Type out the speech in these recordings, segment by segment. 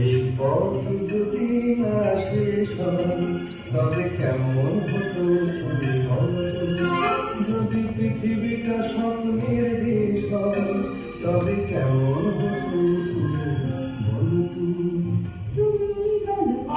এই পথ যদি না শেষ তবে কেমন হতো তুমি যদি পৃথিবীটা স্বপ্নের দেশ তবে কেমন হতো তুমি বলো তুমি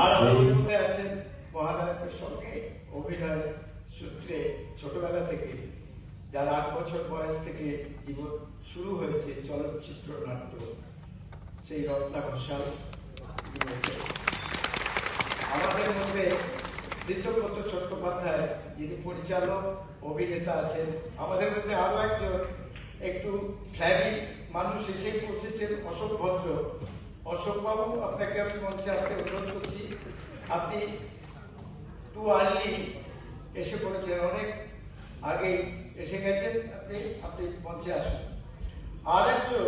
আর আমাদের আছেন মহানায়কের সঙ্গে অভিনয় সূত্রে ছোটবেলা থেকে যার আট বছর বয়স থেকে জীবন শুরু হয়েছে চলচ্চিত্র নাট্য। সেই রত্না ঘোষাল। আমাদের মধ্যে দিত্যব্রত চট্টোপাধ্যায়, যিনি পরিচালক, অভিনেতা আছেন, আমাদের মধ্যে আরও একজন, একটু ফ্ল্যাবি মানুষ এসে পৌঁছেছেন, অশোক ভদ্র অশোক বাবু আপনাকে আমি মঞ্চে আসতে অনুরোধ করছি, আপনি টু আর্লি এসে পড়েছেন, অনেক আগে এসে গেছেন, আপনি আপনি মঞ্চে আসুন আর একজন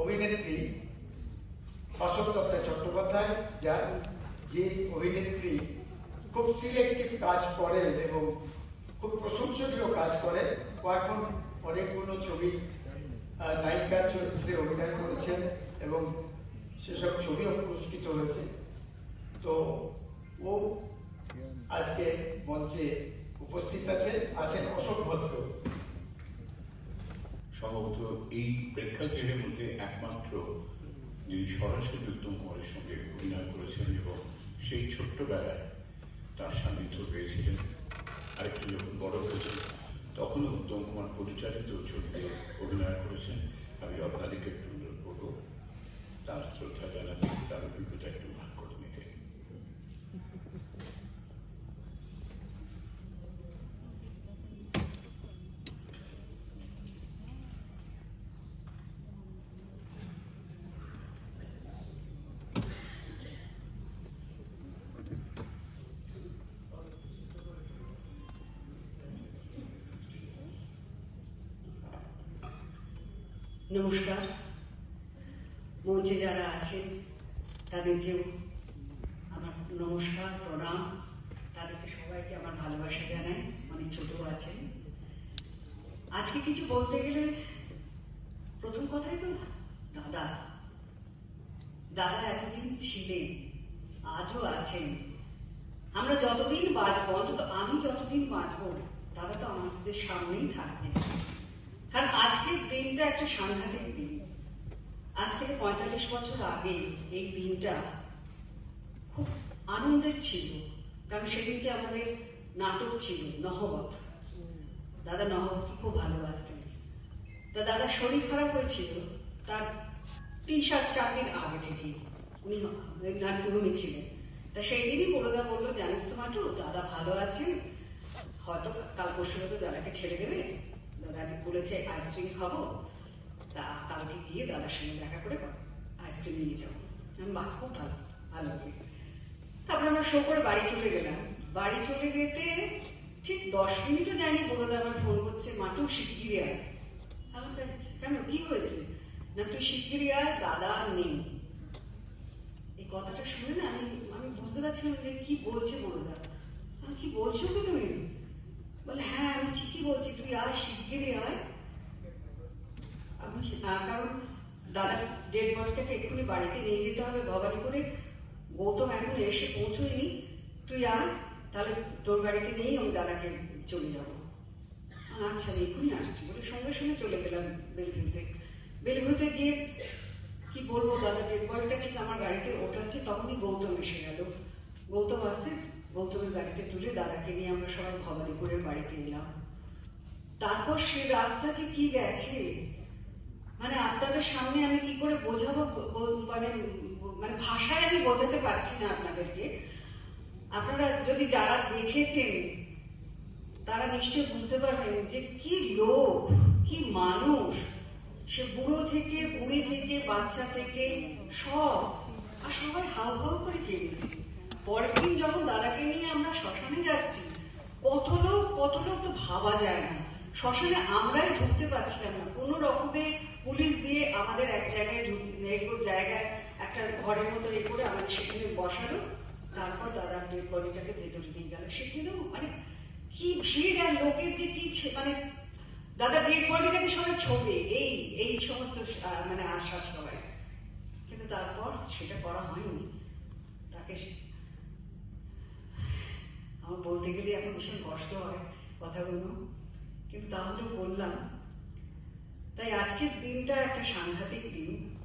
অভিনেত্রী অশোক দত্ত চট্টোপাধ্যায়, যার যে অভিনেত্রী খুব সিলেক্টিভ কাজ করেন এবং খুব প্রশংসনীয় কাজ করেন, ও এখন অনেকগুলো ছবি নায়িকার চরিত্রে অভিনয় করেছেন এবং সেসব ছবিও পুরস্কৃত হয়েছে। তো ও আজকে মঞ্চে উপস্থিত আছে আছেন অশোক ভদ্র। সম্ভবত এই প্রেক্ষাগৃহের মধ্যে একমাত্র যিনি সরাসরি উত্তম কুমারের সঙ্গে অভিনয় করেছেন এবং সেই ছোট্টবেলায় তার সান্নিধ্য পেয়েছিলেন। আরেকটু যখন বড় হয়েছে তখনও উত্তম কুমার পরিচালিত ছবিতে অভিনয় করেছেন। আমি আপনাদেরকে একটু অনুরোধ করব তার শ্রদ্ধা জানাতে তার অভিজ্ঞতা একটু ভাগ করে নিতে নমস্কার। মঞ্চে যারা আছেন, তাদেরকেও আমার নমস্কার, প্রণাম। তাদেরকে সবাইকে আমার ভালোবাসা জানাই, অনেক ছোট আছেন। আজকে কিছু বলতে গেলে প্রথম কথাই তো দাদা। দাদা এতদিন ছিলেন, আজও আছেন। আমরা যতদিন বাঁচব, অন্তত আমি যতদিন বাঁচবো, দাদা তো আমাদের সামনেই থাকবেন। কারণ আজকের দিনটা একটা সাংঘাতিক দিন। আজ থেকে পঁয়তাল্লিশ বছর আগে এই দিনটা খুব আনন্দের ছিল, কারণ সেদিনকে আমাদের নাটক ছিল, নহবত। দাদা নহবতকে খুব ভালোবাসতেন। তা দাদা শরীর খারাপ হয়েছিল, তার তিন সাত চার দিন আগে থেকে উনি নার্সিংহোমে ছিলেন। তা সেই দিনই বড়দা বলল, জানিস তো মাটু, দাদা ভালো আছে, হয়তো কাল পরশু হয়তো দাদাকে ছেড়ে দেবে। দাদা বলেছে, আইসক্রিম খাব? তা কালকে গিয়ে দাদার সঙ্গে দেখা করে আইসক্রিম নিয়ে যাব। বাহ, খুব ভালো ভালো হবে। তারপরে আমরা শো করে বাড়ি চলে গেলাম। বাড়ি চলে যেতে ঠিক দশ মিনিটও যায়নি বড়দা আমার ফোন করছে মাটু শিগগিরি আয়। কেন, কি হয়েছে? না, তুই শিগগিরি আয়, দাদা নেই। এই কথাটা শুনে না আমি আমি বুঝতে পারছিলাম যে কি বলছে আমি কি বলছো কি তুমি? বলে হ্যাঁ আমি ঠিকই বলছি তুই আয় শিগগিরি আয় আমি আহ, কারণ দাদা ডেড বডিটাকে এক্ষুনি বাড়িতে নিয়ে যেতে হবে ভবানী করে গৌতম এখন এসে পৌঁছয়নি। তুই আয় তাহলে তোর গাড়িতে নিয়েই আমি দাদাকে চলে যাব। আচ্ছা আমি এক্ষুনি আসছি। বলে সঙ্গে সঙ্গে চলে গেলাম বেলভিউতে বেলভিউতে গিয়ে কি বলব দাদা ডেড বডিটা ঠিক আমার গাড়িতে ওঠাচ্ছে তখনই গৌতম এসে গেল। গৌতম আসতে গৌতমের গাড়িতে তুলে দাদাকে নিয়ে আমরা সবাই ভবানীপুরের বাড়িতে এলাম। তারপর সে রাতটা যে কি গেছে? মানে আপনাদের সামনে আমি কি করে বোঝাবো? মানে মানে ভাষায় আমি বোঝাতে পারছি না আপনাদেরকে। আপনারা যদি যারা দেখেছেন, তারা নিশ্চয়ই বুঝতে পারবেন যে কি লোক কি মানুষ। সে বুড়ো থেকে, বুড়ি থেকে, বাচ্চা থেকে সব। আর সবাই হাউ হাউ করে কেঁদেছে পরের দিন যখন দাদাকে নিয়ে আমরা শ্মশানে যাচ্ছি, কত লোক কত লোক তো ভাবা যায় না। শ্মশানে আমরাই ঢুকতে পারছিলাম না। কোনো রকমে পুলিশ দিয়ে আমাদের এক জায়গায় জায়গায় একটা ঘরের মতো এ করে আমাদের সেখানে বসালো। তারপর দাদা ডেড বডিটাকে ভেতরে নিয়ে গেল। সেখানেও মানে কি ভিড় আর লোকের যে কি মানে দাদা ডেড বডিটাকে সবাই ছোবে। এই এই সমস্ত মানে আশ্বাস সবাই কিন্তু তারপর সেটা করা হয়নি। তাকে আমার বলতে গেলে এখন ভীষণ কষ্ট হয় কথাগুলো। কিন্তু তাহলেও বললাম, তাই আজকের দিনটা একটা সাংঘাতিক দিন।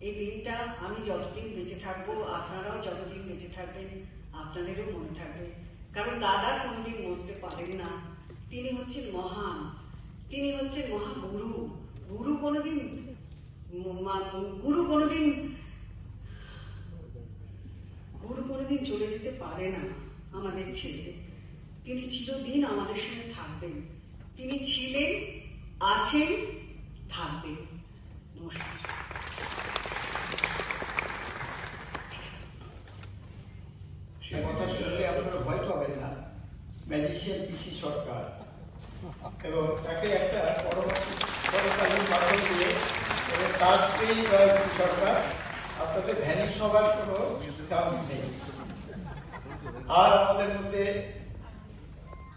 এই দিনটা আমি যতদিন বেঁচে থাকব, আপনারাও যতদিন বেঁচে থাকবেন, আপনাদেরও মনে থাকবে। কারণ দাদা কোনোদিন মরতে পারেন না। তিনি হচ্ছেন মহান। তিনি হচ্ছেন মহাগুরু। গুরু কোনোদিন গুরু কোনোদিন গুরু কোনোদিন চলে যেতে পারে না। আমাদের ছেলে। তিনি চিরদিন আমাদের সঙ্গে থাকবেন। তিনি ছিলেন, আছেন, থাকবেন। নমস্কার। সে কথা শুনলে আপনারা ভয় পাবেন না। Magician PC Sarkar. এবং তাকে একটা পরবর্তী পরকালীন বাসন দিয়ে এবং তার স্ত্রী সরকার। আপনাদের ভ্যানিশ হবার কোনো চান্স নেই। আর আমাদের মধ্যে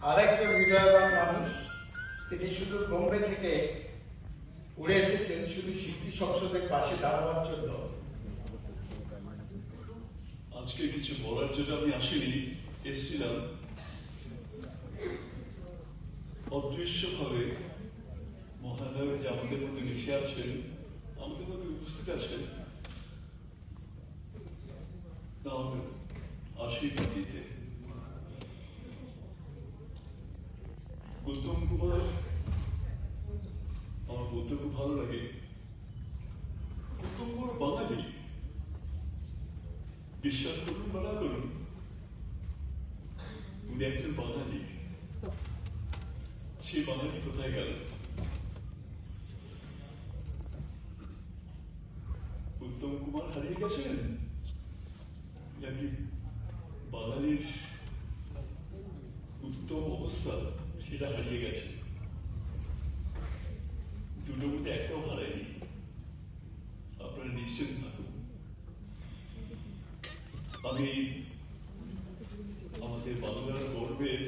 আরেকজন হৃদয়বান মানুষ, তিনি শুধু বোম্বে থেকে উড়ে এসেছেন, শুধু শিল্পী সংসদের পাশে দাঁড়াবার জন্য। আজকে কিছু বলার জন্য আমি আসিনি, এসেছিলাম। অদৃশ্যভাবে মহানগর যে আমাদের মধ্যে মিশে আছেন, আমাদের মধ্যে উপস্থিত আছেন আশীর্বাদ দিতে উত্তম কুমার আমার বলতে খুব ভালো লাগে। উত্তম কুমার বাঙালি। বিশ্বাস করুন বা না করুন, উনি একজন বাঙালি। সেই বাঙালি কোথায় গেল? উত্তম কুমার হারিয়ে গেছেন? নাকি বাঙালির উত্তম অবস্থা, সেটা হারিয়ে গেছে। দুটোর মধ্যে একটাও হারায়নি। আপনারা নিশ্চিত থাকুন। আমি আমাদের বাংলার গর্বের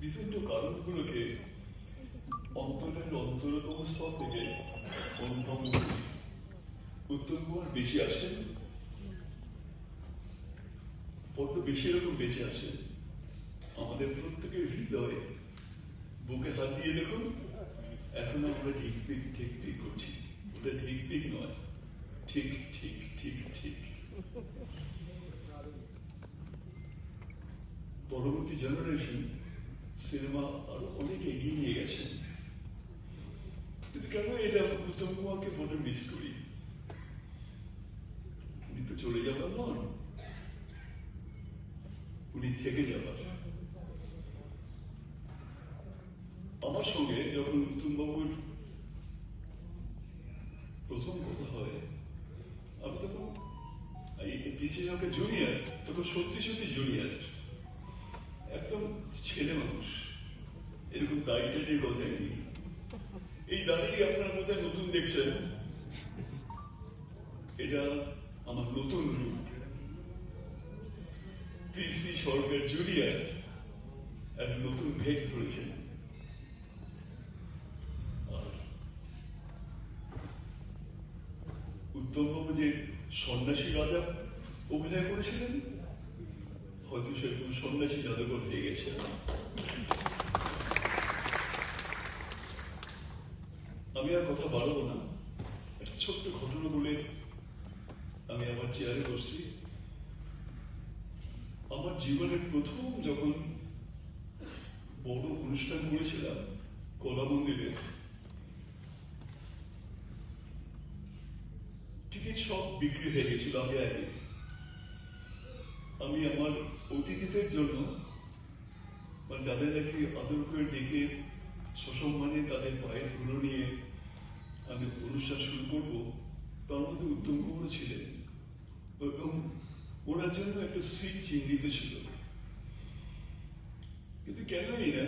বিভিন্ন কারণগুলোকে অন্তরের অন্তরতম স্তর থেকে অনুভব উত্তম কুমার বেঁচে আছেন বড্ড বেশি রকম বেঁচে আছে? আমাদের প্রত্যেকের হৃদয়ে বুকে হাত দিয়ে দেখুন, এখন আমরা ঠিক ঠিক ঠিক ঠিক করছি। ওটা ঠিক ঠিক নয়, ঠিক ঠিক ঠিক ঠিক। পরবর্তী জেনারেশন সিনেমা আরও অনেক এগিয়ে নিয়ে কিন্তু কেন এটা উত্তম কুমারকে ফটো মিস করি? উনি তো চলে যাবার উনি থেকে যাবার আমার সঙ্গে যখন উত্তম বাবুর প্রথম কথা হয়, আমি তখন পিছিয়ে আমাকে জুনিয়র, তখন সত্যি সত্যি জুনিয়র। একদম ছেলে মানুষ। এরকম দাড়িটা নিয়ে গজায়নি এই দাড়ি আপনার মধ্যে নতুন দেখছেন? এটা আমার নতুন রূপ। পিসি সরকার জুনিয়র একটা নতুন ভেগ করেছেন উত্তমবাবু যে সন্ন্যাসী রাজা অভিনয় করেছিলেন, হয়তো সেরকম সন্ন্যাসী জাদুঘর হয়ে গেছে। আমি আর কথা বাড়াবো না। একটা ছোট্ট ঘটনা বলে আমি আমার চেয়ারে বসছি। আমার জীবনের প্রথম যখন বড় অনুষ্ঠান করেছিলাম কলা মন্দিরে টিকিট সব বিক্রি হয়ে গেছিল আগে আগে। আমি আমার অতিথিদের জন্য মানে যাদের নাকি আদর করে ডেকে সসম্মানে তাদের পায়ে ধুলো নিয়ে আমি অনুষ্ঠান শুরু করব, তার মধ্যে উত্তম কুমার ছিলেন ওনার জন্য একটা সিট চিহ্নিত ছিল। কিন্তু কেনই না,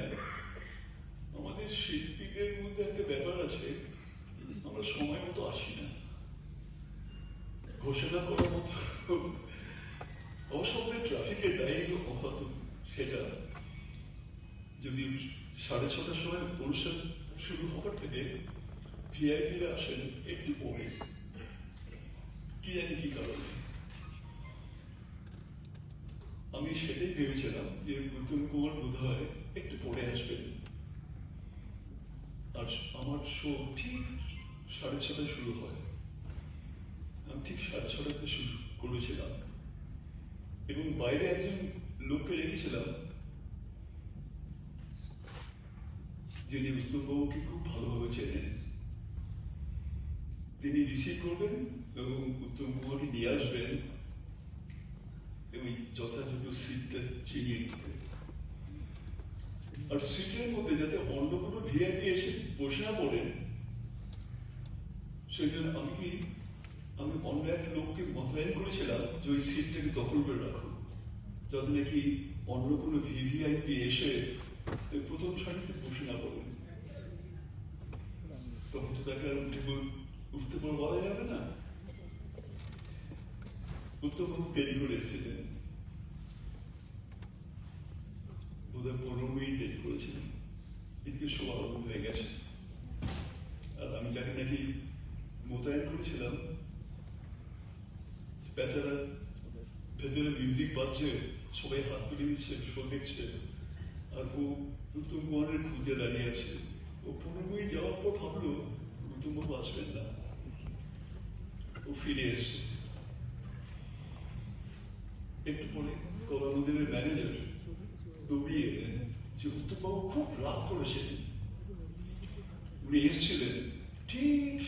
আমাদের শিল্পীদের মধ্যে একটা ব্যাপার আছে, আমরা সময় মতো আসি না। ঘোষণা করার মতো অবশ্য আমাদের ট্রাফিকের দায়ী হতো সেটা। যদি সাড়ে ছটার সময় অনুষ্ঠান শুরু হওয়ার থেকে ভিআইপিরা আসেন একটু পরে। ভেবেছিলাম যে উত্তম কুমার বোধ হয় একটু পরে আসবেন আর আমার শো ঠিক সাড়ে ছটায় শুরু হয় আমি ঠিক সাড়ে ছটাতে শুরু করেছিলাম এবং বাইরে একজন লোককে রেখেছিলাম যিনি উত্তমবাবুকে খুব ভালোভাবে চেনেন তিনি রিসিভ করবেন এবং উত্তম কুমারকে নিয়ে আসবেন যথাযথ সিটটা চিনিয়ে দিতে আর সিটের মধ্যে যাতে অন্য কোনো ভিআইপি এসে বসে না পড়েন সেই জন্য আমি কি, আমি অন্য একটা লোককে মোতায়েন করেছিলাম যে ওই সিটটাকে দখল করে রাখো যাতে নাকি অন্য কোনো ভিভিআইপি এসে ওই প্রথম সারিতে বসে না পড়ে। তখন তো তাকে আর উঠে উঠতে পর বলা যাবে না। উত্তমবাবু দেরি করে এসেছিলেন। করেছিলেন শো আরম্ভ হয়ে গেছে। আর আমি যাকে নাকি মোতায়েন করেছিলাম, বেচারা ভেতরে মিউজিক বাজছে, সবাই হাত তুলে দিচ্ছে শো দেখছে। আর ও উত্তম কুমারের খুঁজে দাঁড়িয়ে আছে। ও মিনিট যাওয়ার পর ভাবলো উত্তমবাবু আসবেন না। ও ফিরে এসছে। একটু পরে কলা মন্দিরের ম্যানেজার এলেন যে উত্তমবাবু খুব রাগ করেছেন উনি এসেছিলেন ঠিক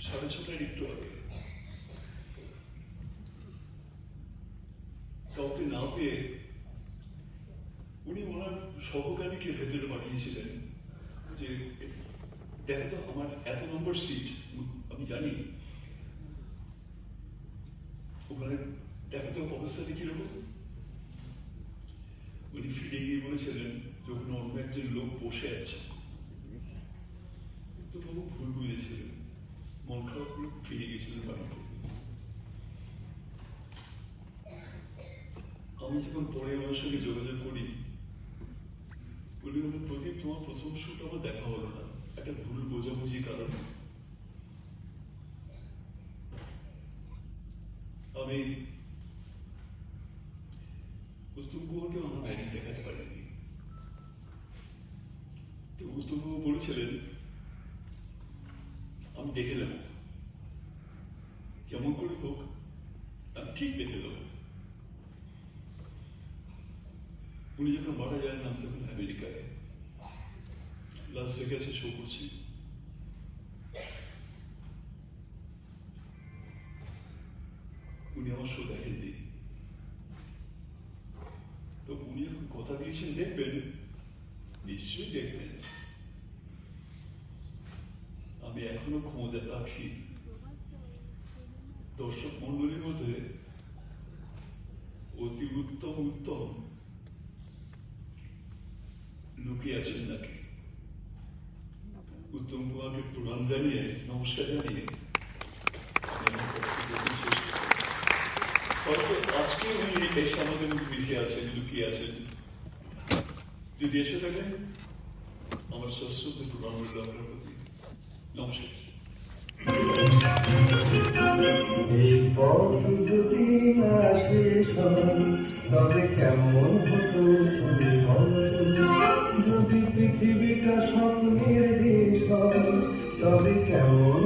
সাড়ে ছটার একটু আগে কাউকে না পেয়ে উনি ওনার সহকারীকে ভেতরে পাঠিয়েছিলেন যে দেখো তো আমার এত নম্বর সিট আমি জানি ওখানে দেখো তো অবস্থাটা কীরকম উনি ফিরে গিয়ে বলেছিলেন যখন অন্য একজন লোক বসে আছে। তো বাবু ভুল বুঝেছিলেন। মন খারাপ করে ফিরে গেছিলেন বাড়িতে আমি যখন পরে আমার সঙ্গে যোগাযোগ করি বললেন প্রদীপ, তোমার প্রথম শুট আমার দেখা হলো না। একটা ভুল বোঝাবুঝি কারণে আমি উত্তম কুমারকে আমার ম্যাজিক দেখাতে পারিনি তো উত্তম কুমার বলেছিলেন আমি দেখে নেব যেমন করে হোক আমি ঠিক দেখে নেব উনি যখন মারা যান আমি তখন আমেরিকায় লাস ভেগাসে শো করছি উনি আমার শো দেখেননি তো উনি যখন কথা দিয়েছেন দেখবেন নিশ্চয়ই দেখবেন আমি এখনও ক্ষমতা রাখি দর্শক মন্ডলীর মধ্যে অতি উত্তম উত্তম লুকিয়ে আছেন নাকি? উত্তম কুমারকে প্রণাম জানিয়ে, নমস্কার জানিয়ে আজকে উনি এসে আমাদের মধ্যে আছেন, লুকিয়ে আছেন। যদি এসে থাকেন, আমার সশ্রদ্ধ প্রণাম প্রতি। নমস্কার। এই পথ যদি না শেষ তবে কেমন হতো তুমি যদি পৃথিবীটা স্বপ্নের দেশ তবে কেমন